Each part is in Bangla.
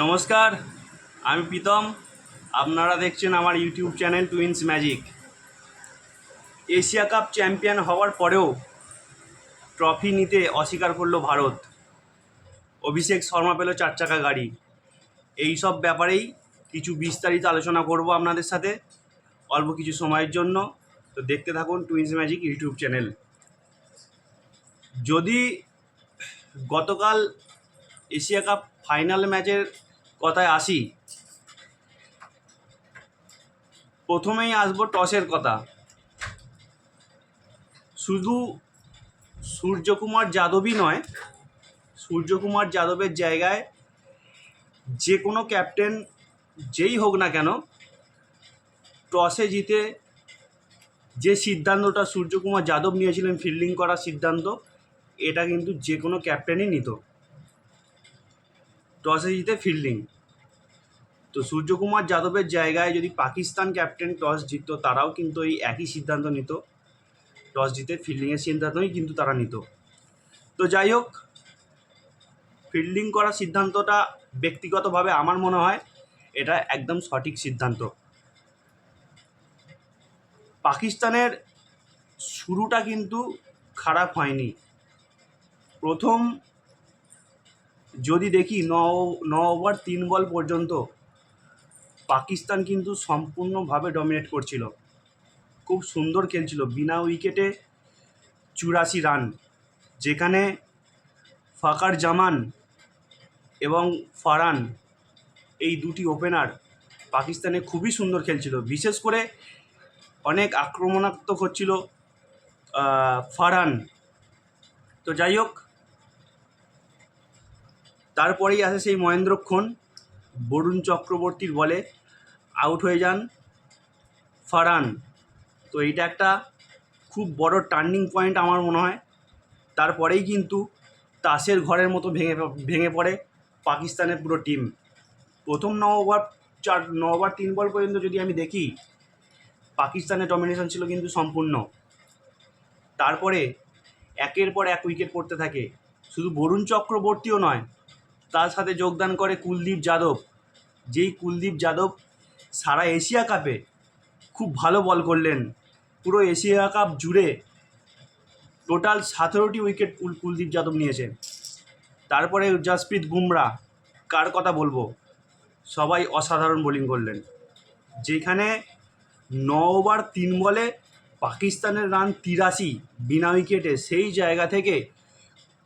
নমস্কার, আমি প্রীতম। আপনারা দেখছেন আমার YouTube channel twins magic. Asia cup champion হওয়ার পরেও ট্রফি নিতে অস্বীকার করল ভারত। অভিষেক শর্মা পেল চার চাকা গাড়ি। এই সব ব্যাপারেই কিছু বিস্তারিত আলোচনা করব আপনাদের সাথে অল্প কিছু সময়ের জন্য। তো দেখতে থাকুন টুইন্স ম্যাজিক ইউটিউব চ্যানেল। যদি গতকাল এশিয়া কাপ ফাইনাল ম্যাচের কথায় আসি। প্রথমেই আসব টসের কথা। শুধু সূর্যকুমার যাদবই নয়, সূর্যকুমার যাদবের জায়গায় যে কোনো ক্যাপ্টেন যেই হোক না কেন, টসে জিতে যে সিদ্ধান্তটা সূর্যকুমার যাদব নিয়েছিলেন, ফিল্ডিং করার সিদ্ধান্ত, এটা কিন্তু যে কোনো ক্যাপ্টেনই নিত। টসে জিতে ফিল্ডিং তো সূর্যকুমার যাদবের জায়গায় যদি পাকিস্তান ক্যাপ্টেন টস জিততো, তারাও কিন্তু এই একই সিদ্ধান্ত নিত। টস জিতে ফিল্ডিংয়ের সিদ্ধান্তই কিন্তু তারা নিত। তো যাই হোক ফিল্ডিং করার সিদ্ধান্তটা ব্যক্তিগতভাবে আমার মনে হয় এটা একদম সঠিক সিদ্ধান্ত। পাকিস্তানের শুরুটা কিন্তু খারাপ হয়নি। প্রথম যদি দেখি ন ন ওভার তিন বল পর্যন্ত পাকিস্তান কিন্তু সম্পূর্ণভাবে ডমিনেট করছিল। খুব সুন্দর খেলছিল। বিনা উইকেটে চুরাশি রান যেখানে ফাকার জামান এবং ফারান এই দুটি ওপেনার পাকিস্তানে খুবই সুন্দর খেলছিল। বিশেষ করে অনেক আক্রমণাত্মক হচ্ছিল আহ, ফারহান। তো যাই হোক তারপরেই আসে সেই মহেন্দ্রক্ষণ বরুণ চক্রবর্তীর বলে আউট হয়ে যান ফারহান তো এইটা একটা খুব বড় টার্নিং পয়েন্ট আমার মনে হয়। তারপরেই কিন্তু তাসের ঘরের মতো ভেঙে ভেঙে পড়ে পাকিস্তানের পুরো টিম প্রথম ন ওভার চার, ন ওভার তিন বল পর্যন্ত যদি আমি দেখি, পাকিস্তানের ডমিনেশন ছিল কিন্তু সম্পূর্ণ। তারপরে একের পর এক উইকেট পড়তে থাকে। শুধু বরুণ চক্রবর্তীও নয় তার সাথে যোগদান করে কুলদীপ যাদব। যেই কুলদীপ যাদব সারা এশিয়া কাপে খুব ভালো বল করলেন। পুরো এশিয়া কাপ জুড়ে টোটাল সতেরোটি উইকেট কুল কুলদীপ যাদব নিয়েছে। তারপরে জাসপ্রীত বুমরা, কার কথা বলব? সবাই অসাধারণ বোলিং করলেন। যেখানে ন ওভার তিন বলে পাকিস্তানের রান তিরাশি, বিনা উইকেটে। সেই জায়গা থেকে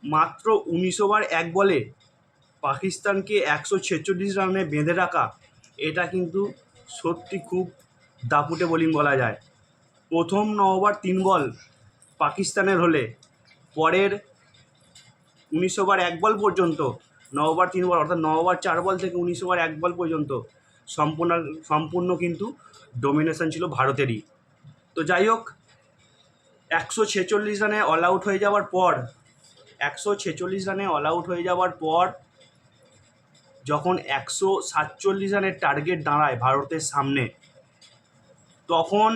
মাত্র উনিশ ওভার এক বলে পাকিস্তানকে একশো ছেচল্লিশ রানে বেঁধে রাখা, এটা কিন্তু সত্যি খুব দাপুটে বোলিং বলা যায়। প্রথম ন ওভার তিন বল পাকিস্তানের হলে, পরের উনিশ ওভার এক বল পর্যন্ত, ন ওভার তিন বল, অর্থাৎ ন ওভার চার বল থেকে উনিশ ওভার এক বল পর্যন্ত সম্পূর্ণ সম্পূর্ণ কিন্তু ডোমিনেশন ছিল ভারতেরই। তো যাই হোক, একশো ছেচল্লিশ রানে অল আউট হয়ে যাওয়ার পর, একশো ছেচল্লিশ রানে অল আউট হয়ে যাওয়ার পর যখন একশো সাতচল্লিশ রানের টার্গেট দাঁড়ায় ভারতের সামনে, তখন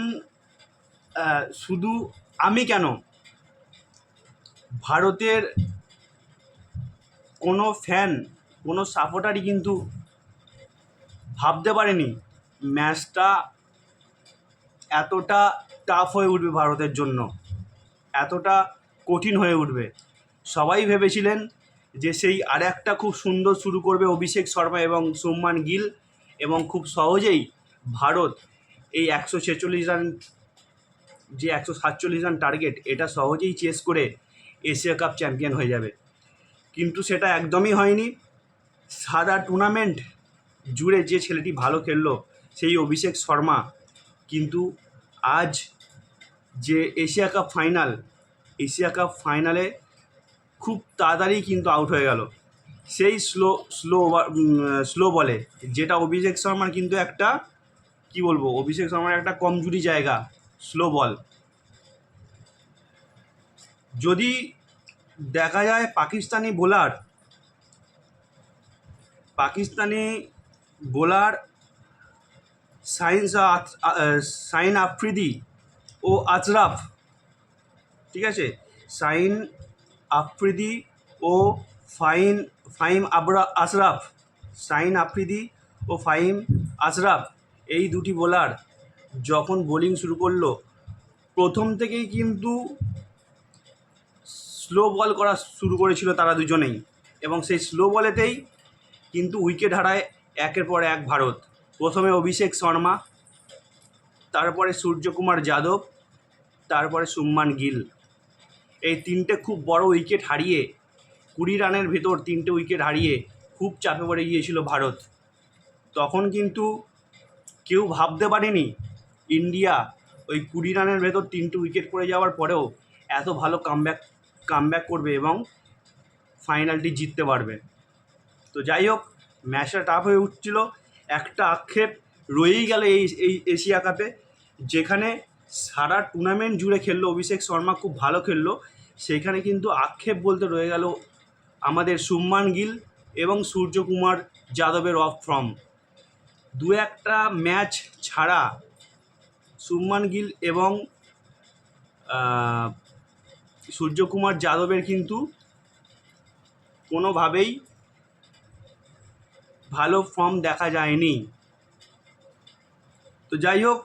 শুধু আমি কেন ভারতের কোনো ফ্যান কোনো সাপোর্টারই কিন্তু ভাবতে পারেনি ম্যাচটা এতটা টাফ হয়ে উঠবে ভারতের জন্য, এতটা কঠিন হয়ে উঠবে। সবাই ভেবেছিলেন যে সেই আর একটা খুব সুন্দর শুরু করবে অভিষেক শর্মা এবং সৌম্যান গিল এবং খুব সহজেই ভারত এই একশো ছেচল্লিশ রান, যে একশো সাতচল্লিশ রান টার্গেট এটা সহজেই চেস করে এশিয়া কাপ চ্যাম্পিয়ন হয়ে যাবে। কিন্তু সেটা একদমই হয়নি। সাদা টুর্নামেন্ট জুড়ে যে ছেলেটি ভালো খেললো, সেই অভিষেক শর্মা। কিন্তু আজ যে Asia cup final Asia cup ফাইনালে খুব তাড়াতাড়ি কিন্তু আউট হয়ে গেল। সেই স্লো স্লো ওভার স্লো বলে, যেটা অভিষেক শর্মার কিন্তু একটা, কি বলব, অভিষেক শর্মার একটা কমজোরি জায়গা স্লো বল যদি দেখা যায় পাকিস্তানি বোলার পাকিস্তানি বোলার সাইন্স সাইন আফ্রিদি ও আজরাফ, ঠিক আছে? সাইন আফ্রিদি ও ফাইন, ফাইম আবরা আশরাফ, সাইন আফ্রিদি ও ফাইম আশরাফ, এই দুটি বোলার যখন বোলিং শুরু করল, প্রথম থেকেই কিন্তু স্লো বল করা শুরু করেছিল তারা দুজনেই। এবং সেই স্লো বলেতেই কিন্তু উইকেট হারায় একের পর এক ভারত। প্রথমে অভিষেক শর্মা, তারপরে সূর্যকুমার যাদব, তারপরে সুম্মান গিল। এই তিনটে খুব বড় উইকেট হারিয়ে, কুড়ি রানের ভেতর তিনটে উইকেট হারিয়ে খুব চাপে পড়ে গিয়েছিল ভারত। তখন কিন্তু কেউ ভাবতে পারেনি ইন্ডিয়া ওই কুড়ি রানের ভেতর তিনটে উইকেট পড়ে যাওয়ার পরেও এত ভালো কামব্যাক কামব্যাক করবে এবং ফাইনালটি জিততে পারবে। তো যাই হোক ম্যাচটা টাফ হয়ে উঠছিল। একটা আক্ষেপ রয়েই গেল এই এই এশিয়া কাপে যেখানে সারা টুর্নামেন্ট জুড়ে খেললো অভিষেক শর্মা, খুব ভালো খেললো। সেখানে কিন্তু আক্ষেপ বলতে রয়ে গেল আমাদের সুম্মান গিল এবং সূর্যকুমার যাদবের অফ ফর্ম দু একটা ম্যাচ ছাড়া সুম্মান গিল এবং সূর্যকুমার যাদবের কিন্তু কোনোভাবেই ভালো ফর্ম দেখা যায়নি। তো যাই হোক,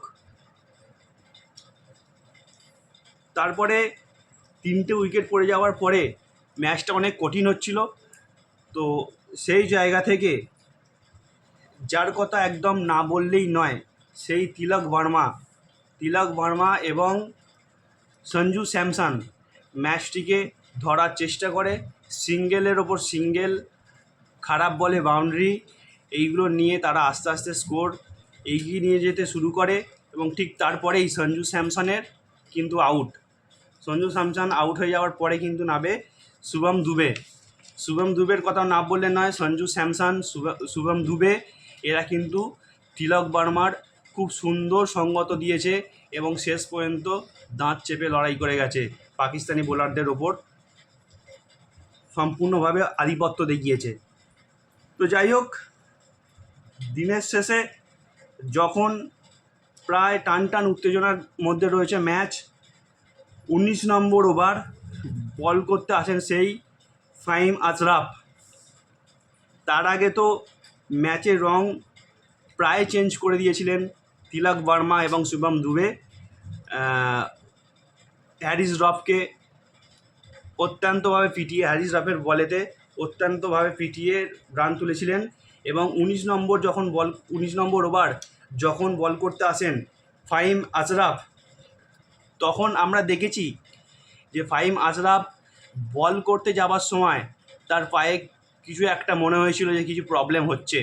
তারপরে তিনটে উইকেট পড়ে যাওয়ার পরে ম্যাচটা অনেক কঠিন হচ্ছিল। তো সেই জায়গা থেকে যার কথা একদম না বললেই নয়, সেই তিলক বর্মা তিলক বর্মা এবং সঞ্জু স্যামসন ম্যাচটিকে ধরার চেষ্টা করে। সিঙ্গেলের ওপর সিঙ্গেল, খারাপ বলে বাউন্ডারি, এইগুলো নিয়ে তারা আস্তে আস্তে স্কোর এগিয়ে নিয়ে যেতে শুরু করে এবং ঠিক তারপরেই সঞ্জু স্যামসনের কিন্তু আউট। সঞ্জু স্যামসন আউট হয়ে যাওয়ার পরে কিন্তু নাবে শুভম দুবে। শুভম দুবের কথা না বললে নয়, সঞ্জু স্যামসন, শুভ- শুভম দুবে, এরা কিন্তু তিলক বর্মার খুব সুন্দর সঙ্গত দিয়েছে এবং শেষ পর্যন্ত দাঁত চেপে লড়াই করে গেছে পাকিস্তানি বোলারদের ওপর। সম্পূর্ণভাবে আধিপত্য দেখিয়েছে। তো যাই হোক, দিনের শেষে যখন প্রায় টান টান উত্তেজনার মধ্যে রয়েছে ম্যাচ উনিশ নম্বর ওভার, বল করতে আসেন সেই ফাইম আশরাফ তার আগে তো ম্যাচের রং প্রায় চেঞ্জ করে দিয়েছিলেন তিলক বর্মা এবং শুভম দুবে। হ্যারিস রফকে অত্যন্তভাবে পিটিয়ে, হ্যারিস রফের বলেতে অত্যন্তভাবে পিটিয়ে রান তুলেছিলেন এবং উনিশ নম্বর যখন বল, উনিশ নম্বর ওভার যখন বল করতে আসেন ফাইম আশরাফ তখন আমরা দেখেছি যে ফাহিম আশরাফ বল করতে যাবার সময় তার পায়ে কিছু একটা মনে হয়েছিল যে কিছু প্রবলেম হচ্ছে।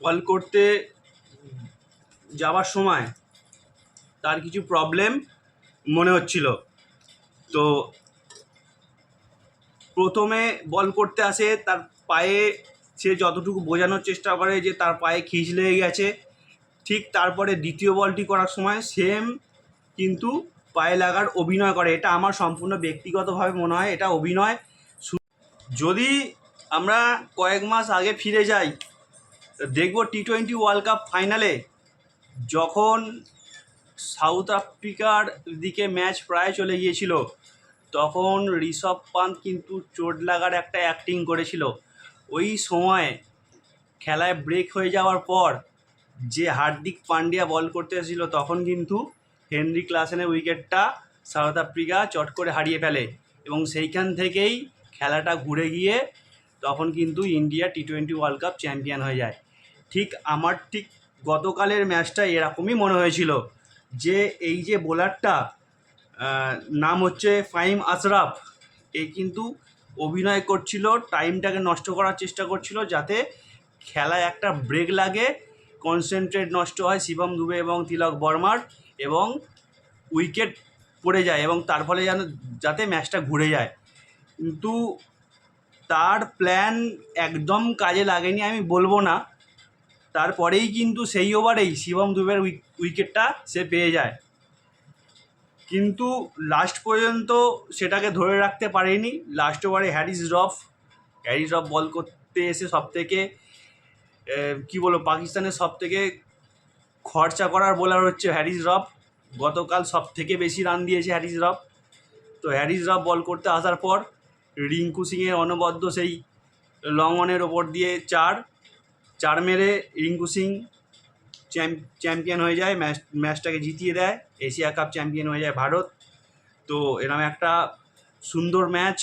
বল করতে যাওয়ার সময় তার কিছু প্রবলেম মনে হচ্ছিল। তো প্রথমে বল করতে আসে, তার পায়ে সে যতটুকু বোঝানোর চেষ্টা করে যে তার পায়ে খিঁচ লেগে গেছে ঠিক তারপরে দ্বিতীয় বলটি করার সময় সেম কিন্তু পায়ে লাগার অভিনয় করে। এটা আমার সম্পূর্ণ ব্যক্তিগতভাবে মনে হয়, এটা অভিনয়। যদি আমরা কয়েক মাস আগে ফিরে যাই, দেখব টি টোয়েন্টি ওয়ার্ল্ড কাপ ফাইনালে যখন সাউথ আফ্রিকার দিকে ম্যাচ প্রায় চলে গিয়েছিল, তখন ঋষভ পান্ত কিন্তু চোট লাগার একটা অ্যাক্টিং করেছিল। ওই সময় খেলায় ব্রেক হয়ে যাওয়ার পর যে হার্দিক পান্ডিয়া বল করতে এসেছিল, তখন কিন্তু হেনরি ক্লাসেনের উইকেটটা সাউথ আফ্রিকা চট করে হারিয়ে ফেলে এবং সেইখান থেকেই খেলাটা ঘুরে গিয়ে তখন কিন্তু India T twenty world cup champion হয়ে যায়। ঠিক আমার ঠিক গতকালের ম্যাচটা এরকমই মনে হয়েছিল যে এই যে বোলারটা নাম হচ্ছে ফাইম আশরাফ, এ কিন্তু অভিনয় করছিল টাইমটাকে নষ্ট করার চেষ্টা করছিল যাতে খেলায় একটা ব্রেক লাগে কনসেন্ট্রেট নষ্ট হয় শিবম দুবে এবং তিলক বর্মার এবং উইকেট পড়ে যায় এবং তার ফলে যেন, যাতে ম্যাচটা ঘুরে যায়। কিন্তু তার প্ল্যান একদম কাজে লাগেনি, আমি বলব না। তারপরেই কিন্তু সেই ওভারেই শিবম দুবের উইক- উইকেটটা সে পেয়ে যায়। কিন্তু লাস্ট পর্যন্ত সেটাকে ধরে রাখতে পারেনি। লাস্ট ওভারে হ্যারিস রফ হ্যারিস রফ বল করতে এসে সব থেকে কী বলব, পাকিস্তানের সব থেকে খরচা করার বোলার হচ্ছে হ্যারিস রফ গতকাল সব থেকে বেশি রান দিয়েছে হ্যারিস রফ তো হ্যারিস রফ বল করতে আসার পর রিঙ্কু সিংয়ের অনবদ্য সেই লং অনের ওপর দিয়ে চার। চার মেরে রিঙ্কু সিং চ্যাম্প চ্যাম্পিয়ন হয়ে যায়, ম্যাচ, ম্যাচটাকে জিতিয়ে দেয়। এশিয়া কাপ চ্যাম্পিয়ন হয়ে যায় ভারত। তো এরকম একটা সুন্দর ম্যাচ।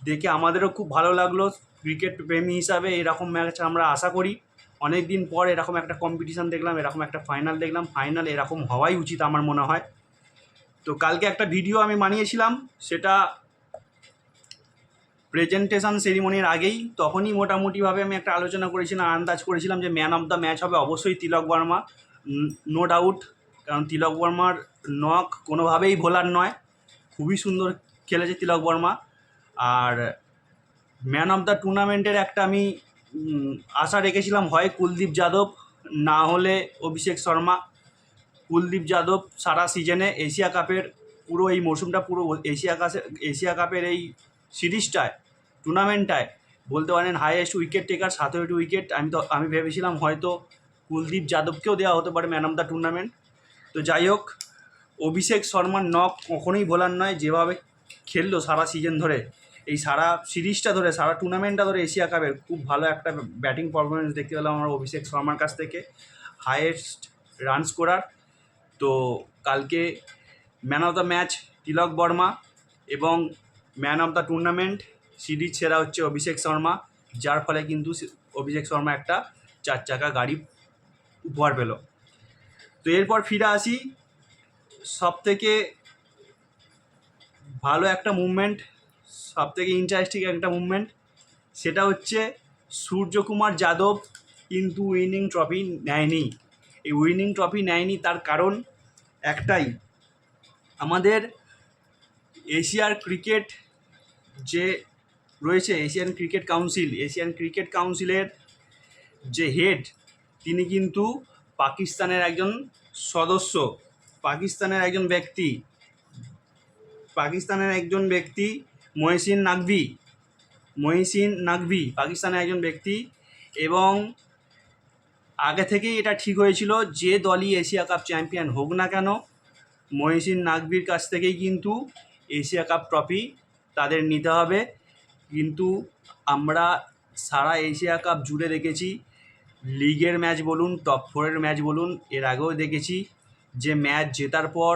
দেখে আমাদেরও খুব ভালো লাগল। ক্রিকেট প্রেমী হিসাবে এরকম ম্যাচ আমরা আশা করি। অনেক দিন পর এরকম একটা কম্পিটিশান দেখলাম, এরকম একটা ফাইনাল দেখলাম। ফাইনাল এরকম হওয়াই উচিত আমার মনে হয়। তো কালকে একটা ভিডিও আমি বানিয়েছিলাম, সেটা প্রেজেন্টেশন সেরিমনির আগেই। তখনই মোটামুটিভাবে আমি একটা আলোচনা করেছিলাম, আন্দাজ করেছিলাম যে ম্যান অফ দ্য ম্যাচ হবে অবশ্যই তিলক বর্মা। নো ডাউট কারণ তিলক বর্মার নক কোনোভাবেই ভোলার নয়। খুবই সুন্দর খেলেছে তিলক বর্মা। আর ম্যান অফ দ্য টুর্নামেন্টের একটা আমি আশা রেখেছিলাম, হয় কুলদীপ যাদব, না হলে অভিষেক শর্মা। কুলদীপ যাদব সারা সিজনে এশিয়া কাপের পুরো এই মরশুমটা পুরো এশিয়া কাপে এশিয়া কাপের এই সিরিজটায়, টুর্নামেন্টটায় বলতে পারেন হাইয়েস্ট উইকেট টেকার সতেরোটি উইকেট আমি তো, আমি ভেবেছিলাম হয়তো কুলদীপ যাদবকেও দেওয়া হতে পারে ম্যান অফ দ্য টুর্নামেন্ট। তো যাই হোক, অভিষেক শর্মার নক কখনোই ভোলার নয়, যেভাবে খেললো সারা সিজন ধরে। এই সারা সিরিজটা ধরে, সারা টুর্নামেন্টটা ধরে এশিয়া কাপের খুব ভালো একটা ব্যাটিং পারফরমেন্স দেখতে পেলাম আমরা অভিষেক শর্মার কাছ থেকে। হায়েস্ট রান স্কোরার তো কালকে man of the match Tilak Varma এবং man of the tournament series সেরা হচ্ছে অভিষেক শর্মা, যার ফলে কিন্তু অভিষেক শর্মা একটা চার চাকা গাড়ি উপহার পেল। তো এরপর ফিরে আসি। সব থেকে ভালো একটা মুভমেন্ট সব থেকে ইন্টারেস্টিং একটা মুভমেন্ট সেটা হচ্ছে সূর্যকুমার যাদব কিন্তু উইনিং ট্রফি নেয়নি। এই উইনিং ট্রফি নেয়নি তার কারণ একটাই, আমাদের এশিয়ার ক্রিকেট যে রয়েছে, Asian cricket council Asian cricket কাউন্সিলের যে হেড তিনি কিন্তু পাকিস্তানের একজন সদস্য, পাকিস্তানের একজন ব্যক্তি, পাকিস্তানের একজন ব্যক্তি মহিসিন নাকভি মহিসিন নাকভি পাকিস্তানের একজন ব্যক্তি এবং আগে থেকেই এটা ঠিক হয়েছিল যে দলই এশিয়া কাপ চ্যাম্পিয়ন হোক না কেন, মহিসিন নাকভির কাছ থেকেই কিন্তু এশিয়া কাপ ট্রফি তাদের নিতে হবে। কিন্তু আমরা সারা এশিয়া কাপ জুড়ে দেখেছি, লিগের ম্যাচ বলুন, টপ ফোরের ম্যাচ বলুন, এর আগেও দেখেছি যে ম্যাচ জেতার পর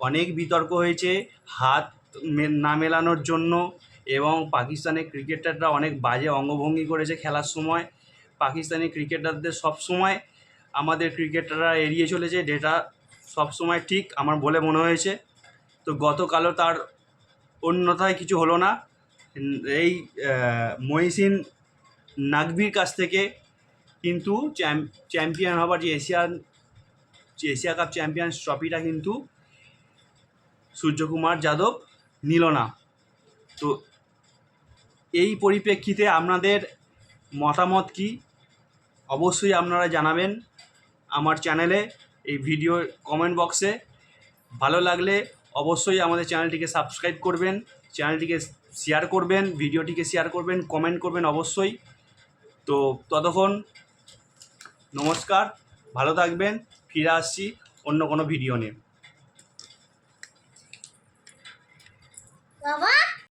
অনেক বিতর্ক হয়েছে, হাত না মেলানোর জন্য এবং পাকিস্তানের ক্রিকেটাররা অনেক বাজে অঙ্গভঙ্গি করেছে খেলার সময়। পাকিস্তানি ক্রিকেটারদের সব সময় আমাদের ক্রিকেটাররা এড়িয়ে চলেছে, যেটা সব সময় ঠিক আমার বলে মনে হয়েছে। তো গতকালও তার অন্যথায় কিছু হলো না। এই মহিসিন নাকভির কাছ থেকে কিন্তু চ্যাম- চ্যাম্পিয়ন হবার যে এশিয়ান, যে এশিয়া কাপ চ্যাম্পিয়ন্স ট্রফিটা কিন্তু সূর্যকুমার যাদব নিল না। তো এই পরিপ্রেক্ষিতে আপনাদের মতামত কি? অবশ্যই আপনারা জানাবেন আমার চ্যানেলে, এই ভিডিও কমেন্ট বক্সে ভালো লাগলে অবশ্যই আমাদের চ্যানেলটিকে সাবস্ক্রাইব করবেন, চ্যানেলটিকে শেয়ার করবেন, ভিডিওটিকে শেয়ার করবেন কমেন্ট করবেন অবশ্যই। তো ততক্ষণ নমস্কার, ভালো থাকবেন, ফিরে আসছি অন্য কোনো ভিডিও নিয়ে। Глава